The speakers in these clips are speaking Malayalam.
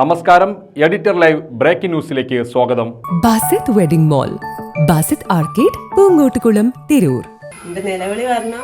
നമസ്കാരം എഡിറ്റർ ലൈവ് ബ്രേക്കിംഗ് ന്യൂസിലേക്ക് സ്വാഗതം. Basith wedding mall Basith arcade Poongottukulam Tirur. എന്റെ നിലവിളി പറഞ്ഞ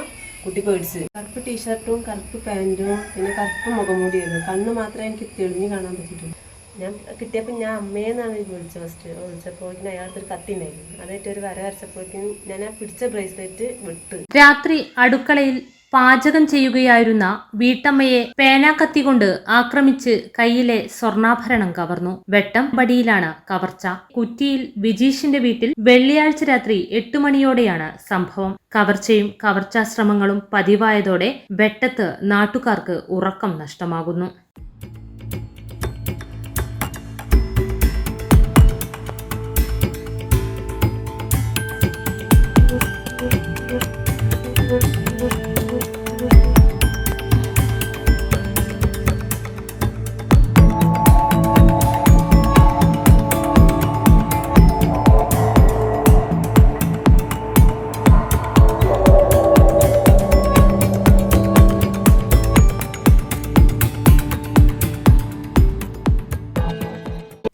കുട്ടി പേടിച്ച്. കറുപ്പ് ടീഷർട്ടും കറുപ്പ് പാന്റും പിന്നെ കറുപ്പ് മുഖംമൂടിയായിരുന്നു കണ്ണ് മാത്രമേ എനിക്ക് തെളിഞ്ഞു കാണാൻ പറ്റിയിട്ടുള്ളൂ. ഞാൻ കിട്ടിയപ്പോൾ ഞാൻ അമ്മയെന്നാണ് എനിക്ക് വിളിച്ചത് ഫസ്റ്റ് വിളിച്ചപ്പോഴേക്കും അയാളത്തൊരു കത്തിണ്ടായിരുന്നു കത്തി ഉണ്ടായിരുന്നു. അതായിട്ട് ഒരു വര വരച്ചപ്പോഴേക്കും ഞാൻ ആ പിടിച്ച ബ്രേസ്ലെറ്റ് വിട്ട്. രാത്രി അടുക്കളയിൽ പാചകം ചെയ്യുകയായിരുന്ന വീട്ടമ്മയെ പേനാക്കത്തി കൊണ്ട് ആക്രമിച്ച് കയ്യിലെ സ്വർണാഭരണം കവർന്നു. വെട്ടം പടിയിലാണ് കവർച്ച. കുറ്റിയിൽ വിജീഷിന്റെ വീട്ടിൽ വെള്ളിയാഴ്ച രാത്രി എട്ട് മണിയോടെയാണ് സംഭവം. കവർച്ചയും കവർച്ചാശ്രമങ്ങളും പതിവായതോടെ വെട്ടത്ത് നാട്ടുകാർക്ക് ഉറക്കം നഷ്ടമാകുന്നു.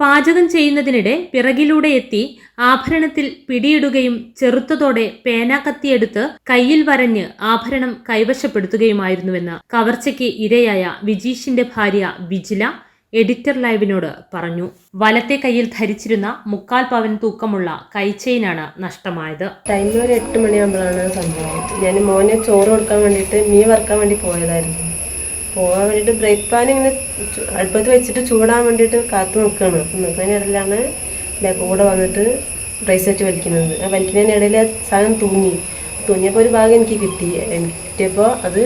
പാചകം ചെയ്യുന്നതിനിടെ പിറകിലൂടെ എത്തി ആഭരണത്തിൽ പിടിയിടുകയും ചെറുത്തതോടെ പേന കത്തിയെടുത്ത് കയ്യിൽ വരഞ്ഞ് ആഭരണം കൈവശപ്പെടുത്തുകയുമായിരുന്നുവെന്ന് കവർച്ചയ്ക്ക് ഇരയായ വിജീഷിന്റെ ഭാര്യ വിജില എഡിറ്റർ ലൈവിനോട് പറഞ്ഞു. വലത്തെ കയ്യിൽ ധരിച്ചിരുന്ന മുക്കാൽ പവൻ തൂക്കമുള്ള കൈച്ചെയിനാണ് നഷ്ടമായത്. ടൈം ഒരു എട്ട് മണിയാകുമ്പോഴാണ് സംഭവം. ഞാൻ മോനെ ചോറ് കൊടുക്കാൻ വേണ്ടിയിട്ട് മീൻ വറുക്കാൻ വേണ്ടി പോയതായിരുന്നു. പോകാൻ വേണ്ടിയിട്ട് ബ്രേക്ക് പാൻ ഇങ്ങനെ അടുപ്പത്ത് വെച്ചിട്ട് ചൂടാൻ വേണ്ടിയിട്ട് കാത്തു നിൽക്കുകയാണ്. അപ്പം നിൽക്കുന്നതിനിടയിലാണ് എന്റെ കൂടെ വന്നിട്ട് ബ്രേസ്ലെറ്റ് വലിക്കുന്നത്. ആ വലിക്കുന്നതിനിടയിൽ സാധനം തൂങ്ങി. തൂങ്ങിയപ്പോൾ ഒരു ഭാഗം എനിക്ക് കിട്ടി. എനിക്ക് കിട്ടിയപ്പോൾ അത്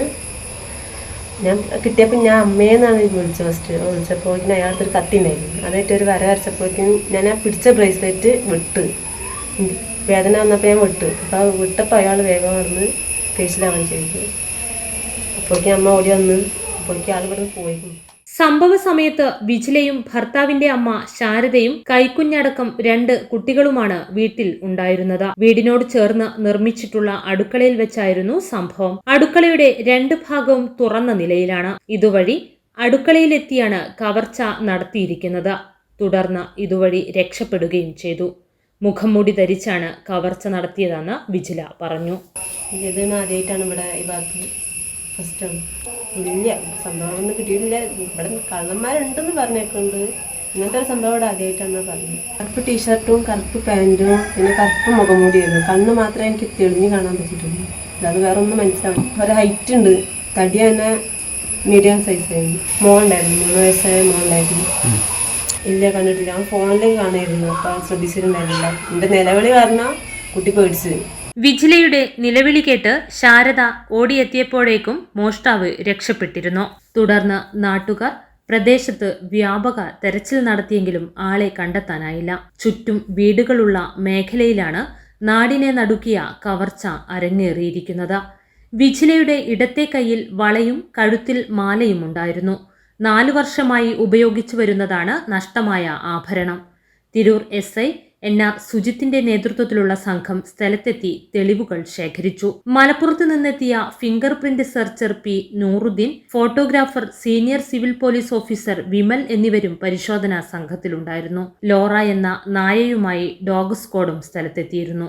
ഞാൻ കിട്ടിയപ്പോൾ ഞാൻ അമ്മയെന്നാണ് വിളിച്ചത് ഫസ്റ്റ് വിളിച്ചപ്പോഴേക്കും അയാളുടെ ഒരു കത്തി ഉണ്ടായിരുന്നു. അതായിട്ട് ഒരു വര വരച്ചപ്പോഴേക്കും ഞാൻ ആ പിടിച്ച ബ്രേസ്ലെറ്റ് വിട്ട്. വേദന വന്നപ്പോൾ ഞാൻ വിട്ട്. അപ്പോൾ വിട്ടപ്പോൾ അയാൾ വേഗം വന്ന് കേസിലാവാൻ ചെയ്തു. അപ്പോഴേക്കും അമ്മ ഓടി വന്ന് അപ്പോഴേക്കും ആൾ ഇവിടെ പോയിരുന്നു സംഭവ സമയത്ത് വിജിലയും ഭർത്താവിന്റെ അമ്മ ശാരദയും കൈക്കുഞ്ഞടക്കം രണ്ട് കുട്ടികളുമാണ് വീട്ടിൽ ഉണ്ടായിരുന്നത്. വീടിനോട് ചേർന്ന് നിർമ്മിച്ചിട്ടുള്ള അടുക്കളയിൽ വെച്ചായിരുന്നു സംഭവം. അടുക്കളയുടെ രണ്ട് ഭാഗവും തുറന്ന നിലയിലാണ്. ഇതുവഴി അടുക്കളയിലെത്തിയാണ് കവർച്ച നടത്തിയിരിക്കുന്നത്. തുടർന്ന് ഇതുവഴി രക്ഷപ്പെടുകയും ചെയ്തു. മുഖംമൂടി ധരിച്ചാണ് കവർച്ച നടത്തിയതെന്ന് വിജില പറഞ്ഞു. ഇത് ആദ്യമായിട്ടാണ് ഇവിടെ ഈ ഭാഗത്ത് ഫസ്റ്റാണ് ഇല്ല സംഭവം ഒന്നും കിട്ടിയിട്ടില്ല. ഇവിടെ കള്ളന്മാരുണ്ടെന്ന് പറഞ്ഞേക്കുന്നുണ്ട്. ഇങ്ങനത്തെ ഒരു സംഭവം ഇവിടെ ആദ്യമായിട്ടാണ് പറഞ്ഞത്. കറുപ്പ് ടീഷർട്ടും കറുപ്പ് പാന്റും പിന്നെ കറുപ്പ് മുഖംമൂടിയായിരുന്നു കണ്ണ് മാത്രമേ എനിക്ക് തെളിഞ്ഞ് കാണാൻ പറ്റിയിട്ടുള്ളൂ. അത് വേറെ ഒന്നും മനസ്സിലാവും ഒരു ഹൈറ്റ് ഉണ്ട്. തടി തന്നെ മീഡിയം സൈസ് ആയിരുന്നു. മോളുണ്ടായിരുന്നു. മൂന്ന് വയസ്സായ മോളുണ്ടായിരുന്നു. ഇല്ല കണ്ടിട്ടില്ല. ഞാൻ ഫോണിലേക്ക് കാണായിരുന്നു അപ്പോൾ ശ്രദ്ധിച്ചിട്ടുണ്ടായിരുന്നില്ല. എന്റെ നിലവിളി കാരണം കുട്ടി പേടിച്ച്. വിജിലയുടെ നിലവിളി കേട്ട് ശാരദ ഓടിയെത്തിയപ്പോഴേക്കും മോഷ്ടാവ് രക്ഷപ്പെട്ടിരുന്നു. തുടർന്ന് നാട്ടുകാർ പ്രദേശത്ത് വ്യാപക തെരച്ചിൽ നടത്തിയെങ്കിലും ആളെ കണ്ടെത്താനായില്ല. ചുറ്റും വീടുകളുള്ള മേഖലയിലാണ് നാടിനെ നടുക്കിയ കവർച്ച അരങ്ങേറിയിരിക്കുന്നത്. വിജിലയുടെ ഇടത്തെ കയ്യിൽ വളയും കഴുത്തിൽ മാലയും ഉണ്ടായിരുന്നു. നാലു വർഷമായി ഉപയോഗിച്ചു വരുന്നതാണ് നഷ്ടമായ ആഭരണം. തിരൂർ എസ് ഐ സുജിത്തിന്റെ നേതൃത്വത്തിലുള്ള സംഘം സ്ഥലത്തെത്തി തെളിവുകൾ ശേഖരിച്ചു. മലപ്പുറത്ത് നിന്നെത്തിയ fingerprint searcher P Nooruddin photographer senior civil police officer Vimal എന്നിവരും പരിശോധനാ സംഘത്തിലുണ്ടായിരുന്നു. ലോറ എന്ന നായയുമായി ഡോഗ് സ്ക്വാഡും സ്ഥലത്തെത്തിയിരുന്നു.